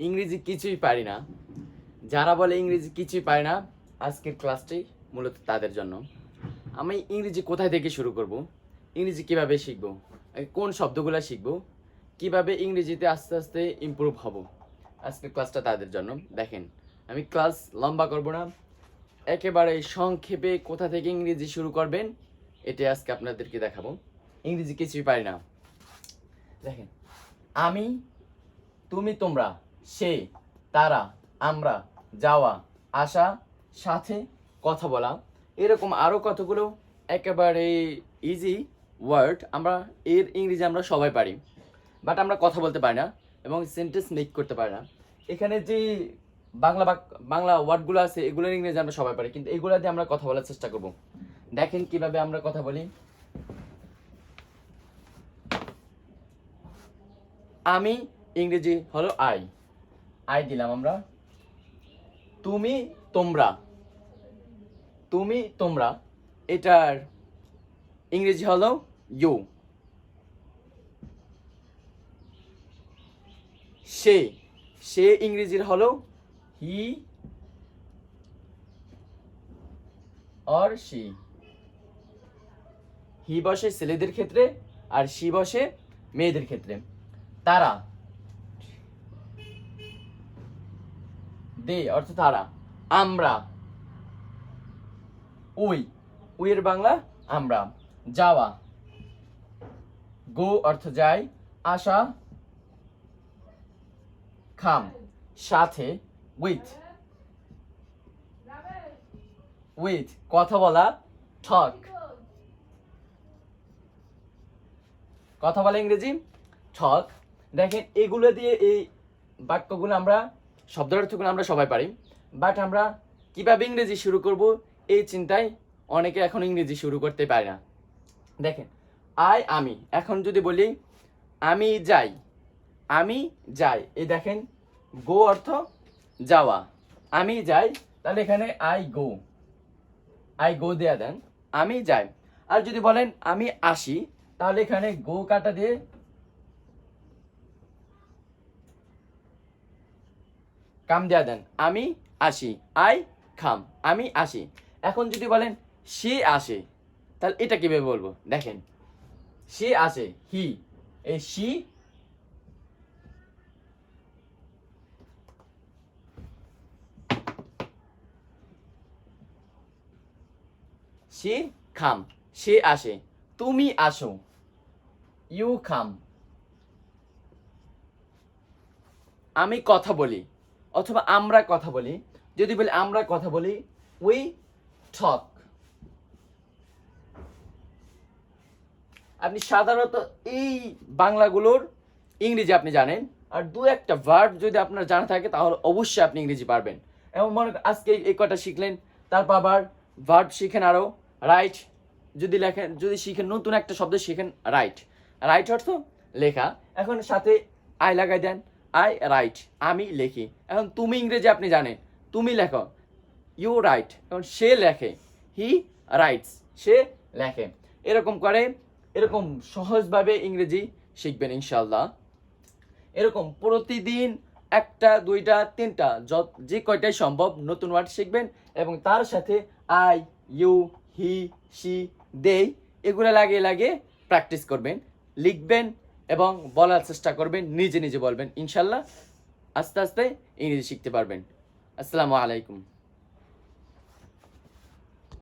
ইংরেজি কিছুই পারি না। যারা বলে ইংরেজি কিছুই পারে না, আজকের ক্লাসটি মূলত তাদের জন্য। আমি ইংরেজি কোথায় থেকে শুরু করব? ইংরেজি কীভাবে শিখব? কোন শব্দগুলো শিখব? কীভাবে ইংরেজিতে আস্তে আস্তে ইমপ্রুভ হব? আজকের ক্লাসটা তাদের জন্য। দেখেন, আমি ক্লাস লম্বা করব না। একেবারে সংক্ষেপে কোথা থেকে ইংরেজি শুরু করবেন, এটাই আজকে আপনাদেরকে দেখাবো। ইংরেজি কিছুই পারি না। দেখেন, আমি, তুমি, তোমরা সে তারা, আমরা, যাওয়া, আসা, সাথে কথা বলা। এরকম আরও কতগুলো একেবারে ইজি ওয়ার্ড আমরা এর ইংরেজি আমরা সবাই পারি বাট আমরা কথা বলতে পারি না এবং সেন্টেন্স মেক করতে পারি না। এখানে যে বাংলা বাংলা ওয়ার্ডগুলো আছে, এগুলোর ইংরেজি আমরা সবাই পারি, কিন্তু এগুলো দিয়ে আমরা কথা বলার চেষ্টা করব। দেখেন কীভাবে আমরা কথা বলি। আমি ইংরেজি হলো আই আই দিলাম আমরা। তুমি, তোমরা। তুমি, তোমরা। এটার ইংরেজি হলো ইউ সে সে ইংরেজির হলো হি অর সি হি বসে ছেলেদের ক্ষেত্রে আর সি বসে মেয়েদের ক্ষেত্রে। তারা দে অর্থ তারা আমরা ওই ওইয়ের বাংলা আমরা। যাওয়া, গো অর্থ যাই, আসা, খাম। সাথে উইথ উইথ কথা বলা ঠক কথা বলা ইংরেজি ঠক দেখেন, এগুলো দিয়ে এই বাক্যগুলো আমরা শব্দার্থগুলো আমরা সবাই পারি। বাট আমরা কীভাবে ইংরেজি শুরু করব এই চিন্তায় অনেকে এখন ইংরেজি শুরু করতে পারে না। দেখেন, আই, আমি। এখন যদি বলি, আমি যাই আমি যাই। এই দেখেন, গো অর্থ যাওয়া। আমি যাই, তাহলে এখানে আই গো। আই গো দেয়া দেন, আমি যাই। আর যদি বলেন, আমি আসি, তাহলে এখানে গো কাটা দিয়ে কাম দেয়া দেন। আমি আসি, আই খাম, আমি আসি। এখন যদি বলেন, সে আসে, তাহলে এটা কীভাবে বলব? দেখেন, সে আসে, হি, এই সি, সে খাম, সে আসে, তুমি আসো, ইউ খাম। আমি কথা বলি অথবা আমরা কথা বলি, যদি বলি আমরা কথা বলি উই ঠক আপনি সাধারণত এই বাংলাগুলোর ইংরেজি আপনি জানেন, আর দু একটা ভার্ব যদি আপনার জানা থাকে, তাহলে অবশ্যই আপনি ইংরেজি পারবেন। এবং মনে আজকে এই কটা শিখলেন তারপর আবার ভার্ব শিখেন আরও রাইট যদি লেখেন, যদি শিখেন নতুন একটা শব্দ শিখেন রাইট রাইট অর্থ লেখা। এখন সাথে আই লাগাই দেন। আই রাইট আমি লেখি। এখন তুমি ইংরেজি আপনি জানেন। তুমি লেখো। ইউ রাইট এখন সে লেখে। হি রাইটস সে লেখে। এরকম করে, এরকম সহজভাবে ইংরেজি শিখবেন ইনশাল্লাহ এরকম প্রতিদিন একটা, দুইটা, তিনটা, যত যে কয়টাই সম্ভব নতুন ওয়ার্ড শিখবেন এবং তার সাথে আই ইউ হি সি দেই এগুলো লাগিয়ে লাগিয়ে প্র্যাকটিস করবেন। লিখবেন এবং বলার চেষ্টা করবেন, নিজে নিজে বলবেন। ইনশাল্লাহ আস্তে আস্তে ইংরেজি শিখতে পারবেন। আসসালামু আলাইকুম।